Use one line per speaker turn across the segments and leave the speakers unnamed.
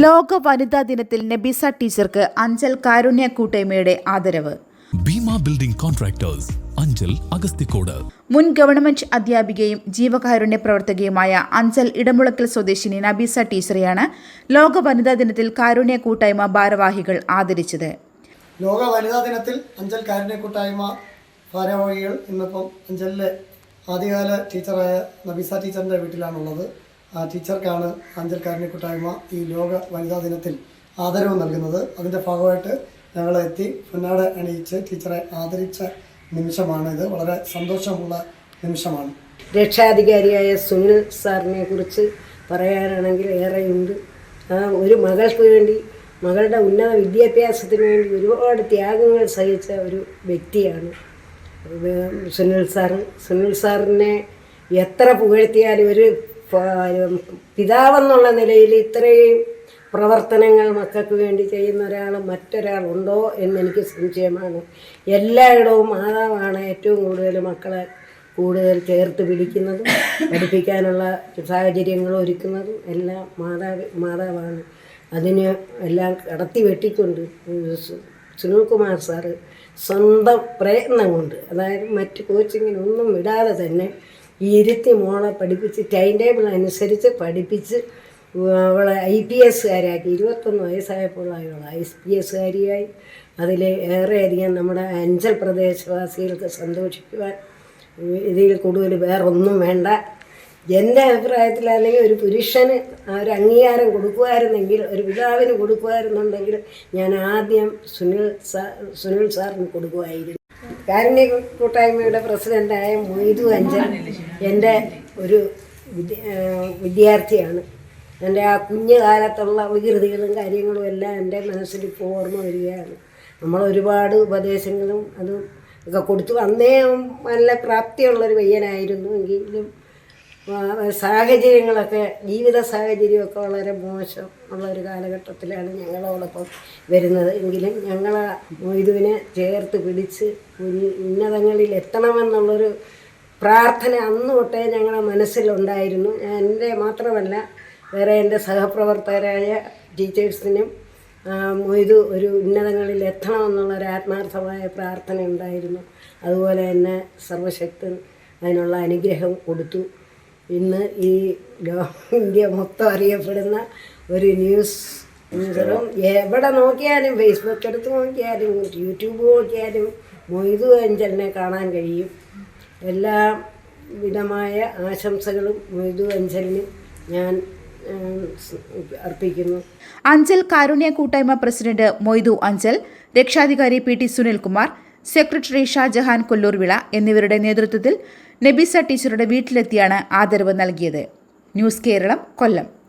ലോക വനിതാ ദിനത്തിൽ നബിസ ടീച്ചർക്ക് അഞ്ചൽ കാരുണ്യ കൂട്ടായ്മയുടെ ആദരവ്.
ഭീമ ബിൽഡിംഗ് കോൺട്രാക്ടേഴ്സ് അഞ്ചൽ അഗസ്തിക്കോട്
മുൻ ഗവൺമെന്റ് അധ്യാപികയും ജീവകാരുണ്യ പ്രവർത്തകയുമായ അഞ്ചൽ ഇടമുളക്കൽ സ്വദേശിനി നബീസ ടീച്ചറെയാണ് ലോക വനിതാ ദിനത്തിൽ കാരുണ്യ കൂട്ടായ്മ ഭാരവാഹികൾ ആദരിച്ചത്.
ലോക വനിതാ ദിനത്തിൽ അഞ്ചൽ കാരുണ്യ കൂട്ടായ്മ ഭാരവാഹികൾ ഇന്നിപ്പം അഞ്ചലിലെ ആദ്യകാല ടീച്ചറായ നബീസ ടീച്ചറിന്റെ വീട്ടിലാണുള്ളത്. ടീച്ചർക്കാണ് അഞ്ചൽ കാരുണ്യ കൂട്ടായ്മ ഈ ലോക വനിതാ ദിനത്തിൽ ആദരവ് നൽകുന്നത്. അതിന്റെ ഭാഗമായിട്ട് ഞങ്ങൾ എത്തി. പൊന്നാട അണിയിച്ച് ടീച്ചറെ ആദരിച്ച നിമിഷമാണ് ഇത്. വളരെ സന്തോഷമുള്ള നിമിഷമാണ്.
രക്ഷാധികാരിയായ സുനിൽ സാറിനെ കുറിച്ച് പറയാനാണെങ്കിൽ ഏറെയുണ്ട്. ആ ഒരു മകൾക്ക് വേണ്ടി മകളുടെ ഉന്നത വിദ്യാഭ്യാസത്തിന് വേണ്ടി ഒരുപാട് ത്യാഗങ്ങൾ സഹിച്ച ഒരു വ്യക്തിയാണ് സുനിൽ സാറ്. സുനിൽ സാറിനെ എത്ര പുകഴ്ത്തിയാലും ഒരു പിതാവെന്നുള്ള നിലയിൽ ഇത്രയും പ്രവർത്തനങ്ങൾ മക്കൾക്ക് വേണ്ടി ചെയ്യുന്ന ഒരാൾ മറ്റൊരാളുണ്ടോ എന്നെനിക്ക് സംശയമാണ്. എല്ലായിടവും മാതാവാണ് ഏറ്റവും കൂടുതൽ മക്കളെ കൂടുതൽ ചേർത്ത് പിടിക്കുന്നതും പഠിപ്പിക്കാനുള്ള സാഹചര്യങ്ങൾ ഒരുക്കുന്നതും എല്ലാം മാതാവ് മാതാവാണ്. അതിന് എല്ലാം കടത്തി വെട്ടിക്കൊണ്ട് സുനിൽകുമാർ സാറ് സ്വന്തം പ്രയത്നം കൊണ്ട് അതായത് മറ്റ് കോച്ചിങ്ങിനൊന്നും വിടാതെ തന്നെ ഇരുത്തി മോളെ പഠിപ്പിച്ച് ടൈം ടേബിൾ അനുസരിച്ച് പഠിപ്പിച്ച് അവളെ ഐ പി എസ്സുകാരാക്കി ഇരുപത്തൊന്ന് വയസ്സായപ്പോൾ അവൾ ഐ പി എസ്സുകാരിയായി അതിൽ ഏറെയധികം നമ്മുടെ അഞ്ചൽ പ്രദേശവാസികൾക്ക് സന്തോഷിക്കുവാൻ ഇതിൽ കൂടുതൽ വേറൊന്നും വേണ്ട. എന്റെ അഭിപ്രായത്തിലാണെങ്കിൽ ഒരു പുരുഷന് ഒരു അംഗീകാരം കൊടുക്കുമായിരുന്നെങ്കിൽ ഒരു പിതാവിന് കൊടുക്കുമായിരുന്നുണ്ടെങ്കിൽ ഞാൻ ആദ്യം സുനിൽ സാർ സുനിൽ സാറിന് കൊടുക്കുമായിരുന്നു. കാരുണ്യ കൂട്ടായ്മയുടെ പ്രസിഡന്റായ മൊയ്തു അഞ്ചൻ എന്റെ ഒരു വിദ്യാർത്ഥിയാണ്. എന്റെ ആ കുഞ്ഞു കാലത്തുള്ള വികൃതികളും കാര്യങ്ങളും എല്ലാം എന്റെ മനസ്സിൽ ഇപ്പോൾ ഓർമ്മ വരികയാണ്. നമ്മൾ ഒരുപാട് ഉപദേശങ്ങളും അതും ഒക്കെ കൊടുത്തു. അന്നേ നല്ല പ്രാപ്തിയുള്ളൊരു പയ്യനായിരുന്നു. എങ്കിലും സാഹചര്യങ്ങളൊക്കെ ജീവിത സാഹചര്യമൊക്കെ വളരെ മോശം ഉള്ള ഒരു കാലഘട്ടത്തിലാണ് ഞങ്ങളോടൊപ്പം വരുന്നത്. എങ്കിലും ഞങ്ങൾ മൊയ്തുവിനെ ചേർത്ത് പിടിച്ച് ഉന്നതങ്ങളിൽ എത്തണമെന്നുള്ളൊരു പ്രാർത്ഥന അന്ന് തൊട്ടേ ഞങ്ങളുടെ മനസ്സിലുണ്ടായിരുന്നു. എന്റെ മാത്രമല്ല വേറെ എന്റെ സഹപ്രവർത്തകരായ ടീച്ചേഴ്സിനും മൊയ്തു ഒരു ഉന്നതങ്ങളിൽ എത്തണമെന്നുള്ള ഒരു ആത്മാർത്ഥമായ പ്രാർത്ഥന ഉണ്ടായിരുന്നു. അതുപോലെ തന്നെ സർവശക്തൻ അതിനുള്ള അനുഗ്രഹം കൊടുത്തു. ഇന്ന് ഈ ഇന്ത്യ മൊത്തം അറിയപ്പെടുന്ന ഒരു ന്യൂസ് ന്യൂസറും എവിടെ നോക്കിയാലും ഫേസ്ബുക്ക് എടുത്ത് നോക്കിയാലും യൂട്യൂബ് നോക്കിയാലും മൊയ്തു അഞ്ചലിനെ കാണാൻ കഴിയും. എല്ലാ വിധമായ ആശംസകളും മൊയ്തു അഞ്ചലിന് ഞാൻ അർപ്പിക്കുന്നു.
അഞ്ചൽ കാരുണ്യ കൂട്ടായ്മ പ്രസിഡന്റ് മൊയ്തു അഞ്ചൽ രക്ഷാധികാരി P T Sunilkumar secretary Shajahan Kolloorvila എന്നിവരുടെ നേതൃത്വത്തിൽ നബിസ ടീച്ചറുടെ വീട്ടിലെത്തിയാണ് ആദരവ് നൽകിയത്. ന്യൂസ് കേരളം കൊല്ലം.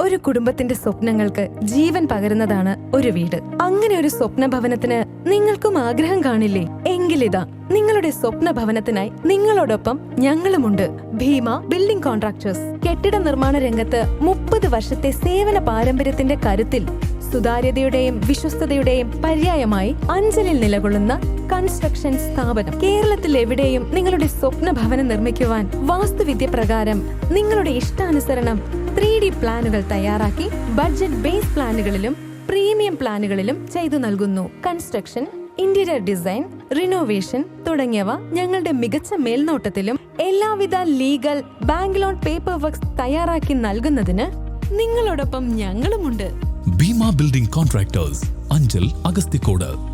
ഒരു കുടുംബത്തിന്റെ സ്വപ്നങ്ങൾക്ക് ജീവൻ പകരുന്നതാണ് ഒരു വീട്. അങ്ങനെ ഒരു സ്വപ്ന ഭവനത്തിന് നിങ്ങൾക്കും ആഗ്രഹം കാണില്ലേ? എങ്കിലിതാ നിങ്ങളുടെ സ്വപ്ന ഭവനത്തിനായി നിങ്ങളോടൊപ്പം ഞങ്ങളുമുണ്ട്. Bhima building contractors. കെട്ടിട നിർമ്മാണ രംഗത്ത് മുപ്പത് വർഷത്തെ സേവന പാരമ്പര്യത്തിന്റെ കരുത്തിൽ സുതാര്യതയുടെയും വിശ്വസ്തതയുടെയും പര്യായമായി അഞ്ചലിൽ നിലകൊള്ളുന്ന കൺസ്ട്രക്ഷൻ സ്ഥാപനം. കേരളത്തിൽ എവിടെയും നിങ്ങളുടെ സ്വപ്ന ഭവനം നിർമ്മിക്കുവാൻ വാസ്തുവിദ്യ പ്രകാരം നിങ്ങളുടെ ഇഷ്ടാനുസരണം ത്രീ ഡി പ്ലാനുകൾ തയ്യാറാക്കി ബഡ്ജറ്റ് ബേസ് പ്ലാനുകളിലും പ്രീമിയം പ്ലാനുകളിലും ചെയ്തു നൽകുന്നു. കൺസ്ട്രക്ഷൻ ഇന്റീരിയർ ഡിസൈൻ റിനോവേഷൻ തുടങ്ങിയവ ഞങ്ങളുടെ മികച്ച മേൽനോട്ടത്തിലും എല്ലാവിധ legal bank loan paper works തയ്യാറാക്കി നൽകുന്നതിന് നിങ്ങളോടൊപ്പം ഞങ്ങളുമുണ്ട്.
Bhima building contractors Anchal Agasthikode.